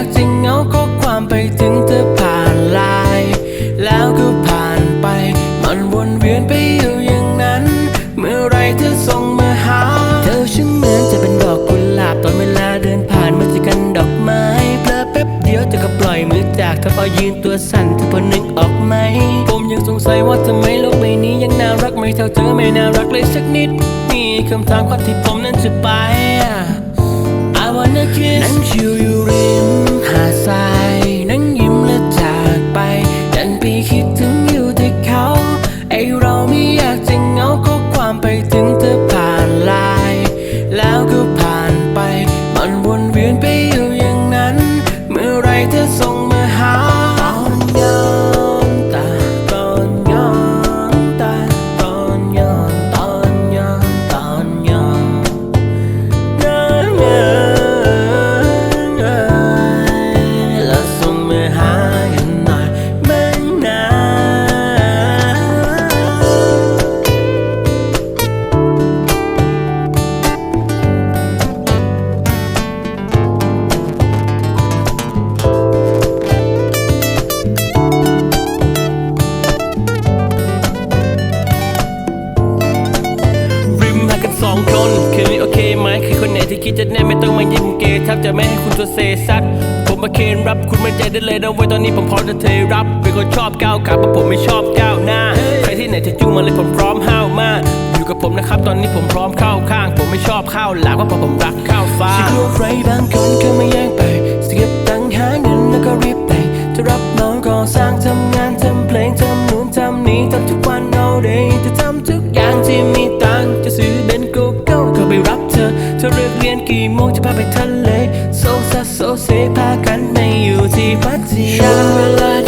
ากจะเหงาข้อความไปถึงเธอผ่านไลน์แล้วก็ผ่านไป มันวนเวียนไปอยู่อย่างนั้น เมื่อไรเธอส่งมาหา เธอช่างเหมือนจะเป็นดอกกุหลาบตอนเวลาเดินผ่านมาจะกันดอกไม้เพลอแป๊บเดียวเธอก็ปล่อยมือจากเธอพอยืนตัวสั่นเธอพอนึกออกไหม ผมยังสงสัยว่าทำไมโลกใบนี้ยังน่ารักไม่เท่าเธอไม่น่ารักเลยสักนิดมีคำถามก่อนที่ผมนั้นจะไป I wanna kiss นั่งชิ ที่คิดจะแน่ไม่ต้องมายิ้มเกทับจะไม่ให้คุณตัวเซซัดผมมาเคนรับคุณมั่นใจได้เลยนะว้ยตอนนี้ผมพร้อมจะเทรับ เป็นคนชอบก้าวขาเพราะผมไม่ชอบก้าวหน้า ใครที่ไหนจะจูงมาเลยผมพร้อมห้าวมากอยู่กับผมนะครับ ตอนนี้ผมพร้อมเข้าข้าง ผมไม่ชอบข้าวหลามเพราะผมรักข้าวฟ้าฉันกลัวใครบางคนเข้ามาแย่งไปเสียบตังค์หาเงินแล้วก็รีบแต่งจะรับเหมาก่อสร้างทำงานทำเพลงทำนู่นทำนี่ทำทุกวัน all day จะทำ กเรียนกี่โมงจะพาไปทะเลโซซัสโซเซพากันไปอยู่ที่พัทยา